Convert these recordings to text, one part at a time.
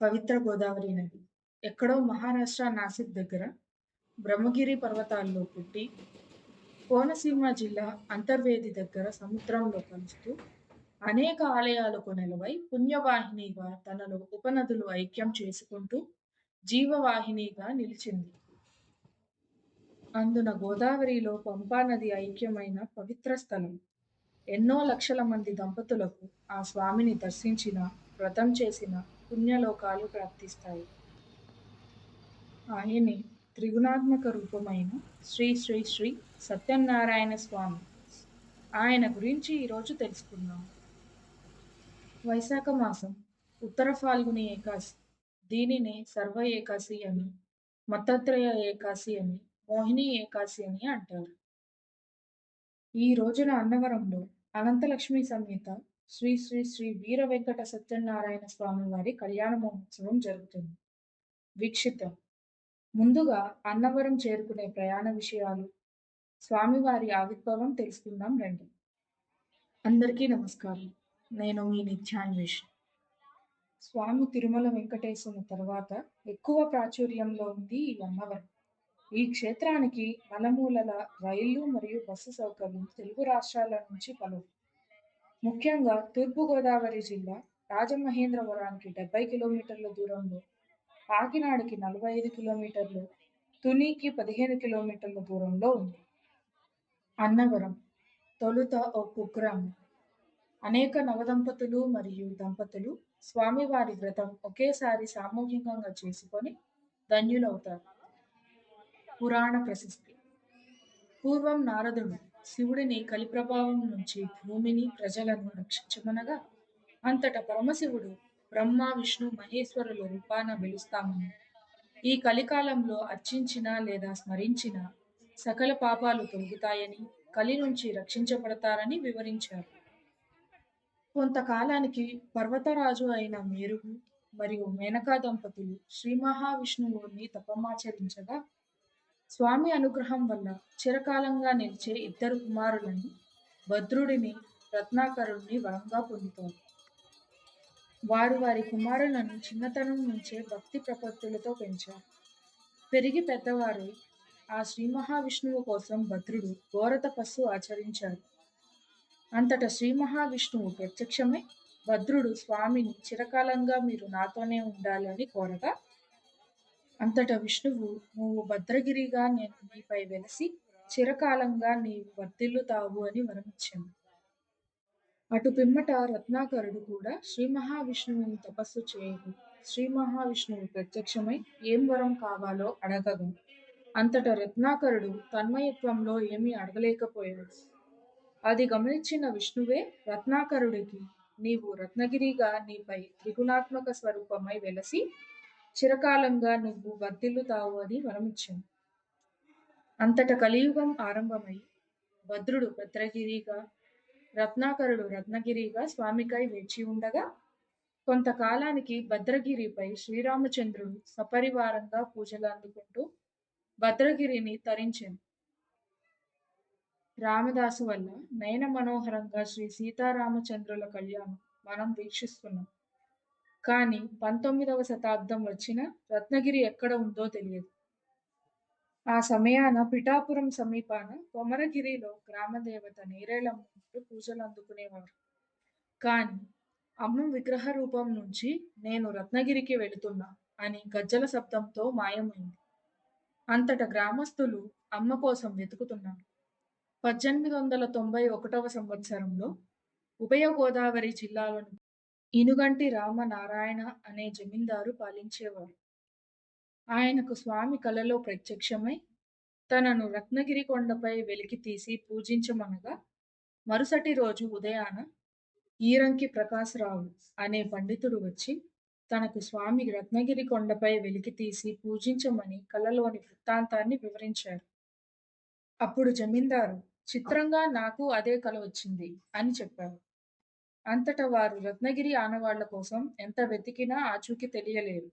పవిత్ర గోదావరి నది. ఎక్కడో మహారాష్ట్ర నాసిక్ దగ్గర బ్రహ్మగిరి పర్వతాల్లో పుట్టి కోనసీమ జిల్లా అంతర్వేది దగ్గర సముద్రంలో కలుస్తూ అనేక ఆలయాలకు నెలవై పుణ్యవాహినిగా తనలో ఉపనదులు ఐక్యం చేసుకుంటూ జీవవాహినిగా నిలిచింది. అందున గోదావరిలో పంపా నది ఐక్యమైన పవిత్ర స్థలం. ఎన్నో లక్షల మంది దంపతులకు ఆ స్వామిని దర్శించిన వ్రతం చేసిన పుణ్యలోకాలు ప్రాప్తిస్తాయి. ఆయనే త్రిగుణాత్మక రూపమైన శ్రీ శ్రీ శ్రీ సత్యనారాయణ స్వామి. ఆయన గురించి ఈరోజు తెలుసుకుందాం. వైశాఖ మాసం ఉత్తర ఫాల్గుని ఏకాశి. దీనినే సర్వ ఏకాశి అని మత్తత్రయ ఏకాశి అని మోహిని ఏకాశి అని అంటారు. ఈ రోజున అన్నవరంలో అనంతలక్ష్మి సమేత శ్రీ శ్రీ శ్రీ వీర వెంకట సత్యనారాయణ స్వామి వారి కళ్యాణ మహోత్సవం జరుగుతుంది. వీక్షితం ముందుగా అన్నవరం చేరుకునే ప్రయాణ విషయాలు. స్వామివారి ఆవిర్భావం తెలుసుకుందాం రండి. అందరికీ నమస్కారం. నేను మీ నిత్యాన్వేష్. స్వామి తిరుమల వెంకటేశ్వర తర్వాత ఎక్కువ ప్రాచుర్యంలో ఉంది ఈ అన్నవరం. ఈ క్షేత్రానికి నలమూలల రైళ్ళు మరియు బస్సు సౌకర్యం తెలుగు రాష్ట్రాల నుంచి కలవు ముఖ్యంగా తూర్పుగోదావరి జిల్లా రాజమహేంద్రవరానికి డెబ్బై కిలోమీటర్ల దూరంలో కాకినాడకి నలభై ఐదు కిలోమీటర్లు తునికి పదిహేను కిలోమీటర్ల దూరంలో ఉంది. అన్నవరం తొలుత ఓ కుగ్రామం అనేక నవదంపతులు మరియు దంపతులు స్వామివారి వ్రతం ఒకేసారి సామూహికంగా చేసుకొని ధన్యులవుతారు. పురాణ ప్రశస్తి. పూర్వం నారదుడు శివుడిని కలిప్రభావం నుంచి భూమిని ప్రజలను రక్షించమనగా అంతట పరమశివుడు బ్రహ్మ విష్ణు మహేశ్వరుల రూపాన వెలుస్తామని. ఈ కలికాలంలో అర్చించిన లేదా స్మరించిన సకల పాపాలు తొలగుతాయని కలి నుంచి రక్షించబడతారని వివరించారు. కొంతకాలానికి పర్వతరాజు అయిన మేరుగు మరియు మేనకా దంపతులు శ్రీ మహావిష్ణువుని తపమాచరించగా స్వామి అనుగ్రహం వల్ల చిరకాలంగా నిలిచే ఇద్దరు కుమారులను భద్రుడిని రత్నాకరుణ్ణి వరంగా పొందుతారు వారు వారి కుమారులను చిన్నతనం నుంచే భక్తి ప్రపత్తులతో పెంచారు. పెరిగి పెద్దవారు ఆ శ్రీ మహావిష్ణువు కోసం భద్రుడు ఘోర తపస్సు ఆచరించారు అంతటా శ్రీ మహావిష్ణువు ప్రత్యక్షమై భద్రుడు స్వామిని చిరకాలంగా మీరు నాతోనే ఉండాలని కోరగా అంతట విష్ణువు నువ్వు భద్రగిరిగా నేను నీపై వెలసి చిరకాలంగా నీవు వర్ధిల్లుతావు అని వరమిచ్చాను. అటు పిమ్మట రత్నాకరుడు కూడా శ్రీ మహావిష్ణువుని తపస్సు చేయదు శ్రీ మహావిష్ణువు ప్రత్యక్షమై ఏం వరం కావాలో అడగదు. అంతట రత్నాకరుడు తన్మయత్వంలో ఏమీ అడగలేకపోయాడు. అది గమనించిన విష్ణువే రత్నాకరుడికి నీవు రత్నగిరిగా నీపై త్రిగుణాత్మక స్వరూపమై వెలసి చిరకాలంగా నువ్వు వర్ధిల్లుతావు అని వరమిచ్చింది అంతట కలియుగం ఆరంభమై భద్రుడు భద్రగిరిగా రత్నాకరుడు రత్నగిరిగా స్వామికై వేచి ఉండగా కొంతకాలానికి భద్రగిరిపై శ్రీరామచంద్రుడు సపరివారంగా పూజలు అందుకుంటూ భద్రగిరిని తరించాను. రామదాసు వల్ల నయన మనోహరంగా శ్రీ సీతారామచంద్రుల కళ్యాణం మనం వీక్షిస్తున్నాం. కానీ పంతొమ్మిదవ శతాబ్దం వచ్చిన రత్నగిరి ఎక్కడ ఉందో తెలియదు. ఆ సమయాన పిఠాపురం సమీపాన కొమరగిరిలో గ్రామదేవత నేరేళమ్మ పూజలు అందుకునేవారు. కానీ అమ్మ విగ్రహ రూపం నుంచి నేను రత్నగిరికి వెళుతున్నా అని గజ్జల శబ్దంతో మాయమైంది. అంతట గ్రామస్తులు అమ్మ కోసం వెతుకుతున్నారు. పద్దెనిమిది వందల తొంభై ఒకటవ సంవత్సరంలో ఉభయ గోదావరి జిల్లాలోని ఇనుగంటి రామనారాయణ అనే జమీందారు పాలించేవారు ఆయనకు స్వామి కలలో ప్రత్యక్షమై తనను రత్నగిరి కొండపై వెలికి తీసి పూజించమనగా మరుసటి రోజు ఉదయాన ఈరంకి ప్రకాశరావు అనే పండితుడు వచ్చి తనకు స్వామి రత్నగిరి కొండపై వెలికి తీసి పూజించమని కలలోని వృత్తాంతాన్ని వివరించారు అప్పుడు జమీందారు చిత్రంగా నాకు అదే కల వచ్చింది అని చెప్పారు అంతటా వారు రత్నగిరి ఆనవాళ్ళ కోసం ఎంత వెతికినా ఆచూకీ తెలియలేరు.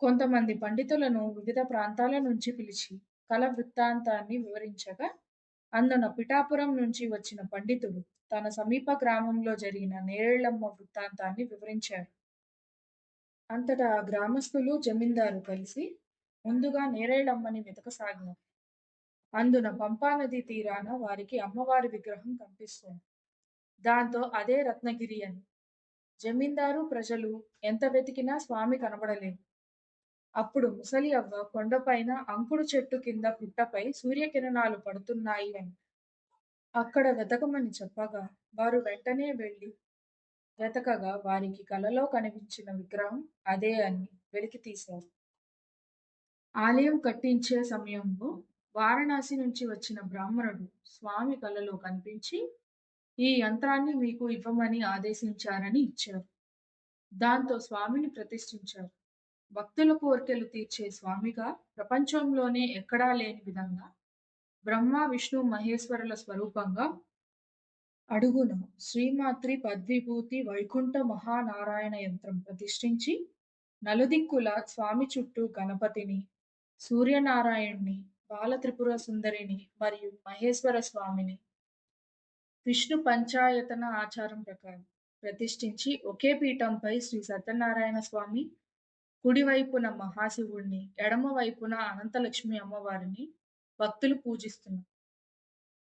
కొంతమంది పండితులను వివిధ ప్రాంతాల నుంచి పిలిచి కల వృత్తాంతాన్ని వివరించగా అందున పిఠాపురం నుంచి వచ్చిన పండితుడు తన సమీప గ్రామంలో జరిగిన నేరేళ్ళమ్మ వృత్తాంతాన్ని వివరించారు అంతటా గ్రామస్తులు జమీందారు కలిసి ముందుగా నేరేళ్ళమ్మని వెతకసాగినారు అందున పంపానది తీరాన వారికి అమ్మవారి విగ్రహం కనిపిస్తుంది. దాంతో అదే రత్నగిరి అని. జమీందారు ప్రజలు ఎంత వెతికినా స్వామి కనబడలేదు. అప్పుడు ముసలి అవ్వ కొండపైన అంకుడు చెట్టు కింద పుట్టపై సూర్యకిరణాలు పడుతున్నాయి అని. అక్కడ వెతకమని చెప్పగా వారు వెంటనే వెళ్ళి వెతకగా వారికి కలలో కనిపించిన విగ్రహం అదే అని వెలికి తీశారు. ఆలయం కట్టించే సమయంలో వారణాసి నుంచి వచ్చిన బ్రాహ్మణుడు స్వామి కలలో కనిపించి ఈ యంత్రాన్ని మీకు ఇవ్వమని ఆదేశించారని ఇచ్చారు. దాంతో స్వామిని ప్రతిష్ఠించారు. భక్తుల కోరికలు తీర్చే స్వామిగా ప్రపంచంలోనే ఎక్కడా లేని విధంగా బ్రహ్మ విష్ణు మహేశ్వరుల స్వరూపంగా అడుగున శ్రీమాత్రి పద్విభూతి వైకుంఠ మహానారాయణ యంత్రం ప్రతిష్ఠించి నలుదిక్కుల స్వామి చుట్టూ గణపతిని సూర్యనారాయణ్ణి బాలత్రిపుర సుందరిని మరియు మహేశ్వర స్వామిని విష్ణు పంచాయతన ఆచారం ప్రకారం ప్రతిష్ఠించి ఒకే పీఠంపై శ్రీ సత్యనారాయణ స్వామి కుడివైపున మహాశివుణ్ణి ఎడమ వైపున అనంతలక్ష్మి అమ్మవారిని భక్తులు పూజిస్తున్నారు.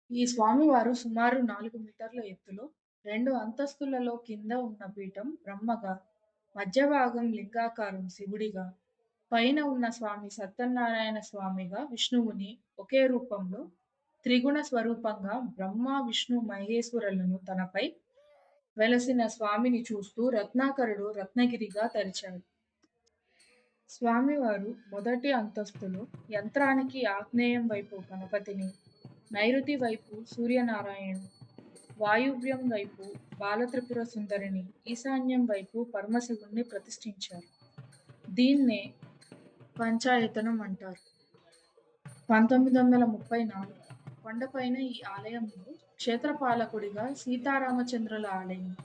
ఈ స్వామివారు సుమారు నాలుగు మీటర్ల ఎత్తులో రెండు అంతస్తులలో కింద ఉన్న పీఠం బ్రహ్మగా మధ్య భాగం లింగాకారం శివుడిగా పైన ఉన్న స్వామి సత్యనారాయణ స్వామిగా విష్ణువుని ఒకే రూపంలో త్రిగుణ స్వరూపంగా బ్రహ్మ విష్ణు మహేశ్వరులను తనపై వెలసిన స్వామిని చూస్తూ రత్నాకరుడు రత్నగిరిగా తరిచాడు. స్వామివారు మొదటి అంతస్తులో యంత్రానికి ఆగ్నేయం వైపు గణపతిని నైరుతి వైపు సూర్యనారాయణ వాయువ్యం వైపు బాలత్రిపుర సుందరిని ఈశాన్యం వైపు పరమశివుణ్ణి ప్రతిష్ఠించారు. దీన్నే పంచాయతనం అంటారు. పంతొమ్మిది వందల ముప్పై నాలుగు కొండపైన ఈ ఆలయంలో క్షేత్రపాలకుడిగా సీతారామచంద్రుల ఆలయం.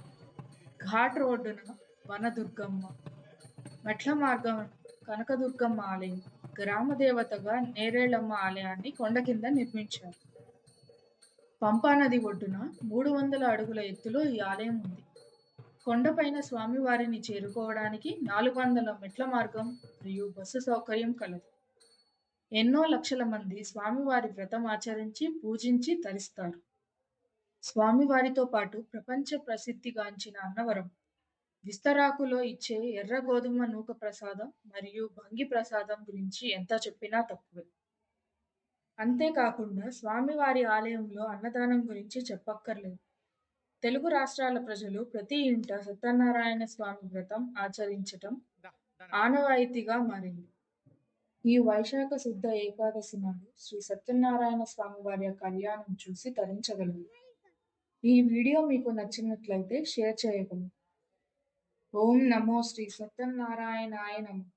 ఘాట్ రోడ్డున వనదుర్గమ్మ మెట్ల మార్గం కనకదుర్గమ్మ ఆలయం. గ్రామదేవతగా నేరేళ్ళమ్మ ఆలయాన్ని కొండ కింద నిర్మించారు. పంపానది ఒడ్డున మూడు వందల అడుగుల ఎత్తులో ఈ ఆలయం ఉంది. కొండపైన స్వామివారిని చేరుకోవడానికి నాలుగు వందల మెట్ల మార్గం మరియు బస్సు సౌకర్యం కలదు. ఎన్నో లక్షల మంది స్వామివారి వ్రతం ఆచరించి పూజించి తరిస్తారు. స్వామివారితో పాటు ప్రపంచ ప్రసిద్ధిగాంచిన అన్నవరం విస్తరాకులో ఇచ్చే ఎర్ర గోధుమ నూక ప్రసాదం మరియు భంగి ప్రసాదం గురించి ఎంత చెప్పినా తక్కువే. అంతేకాకుండా స్వామివారి ఆలయంలో అన్నదానం గురించి చెప్పక్కర్లేదు. తెలుగు రాష్ట్రాల ప్రజలు ప్రతి ఇంట సత్యనారాయణ స్వామి వ్రతం ఆచరించటం ఆనవాయితీగా మారింది. ఈ వైశాఖ శుద్ధ ఏకాదశి నాడు శ్రీ సత్యనారాయణ స్వామి వారి కళ్యాణం చూసి తరించగలరు. ఈ వీడియో మీకు నచ్చినట్లయితే షేర్ చేయగలరు. ఓం నమో శ్రీ సత్యనారాయణాయ నమో.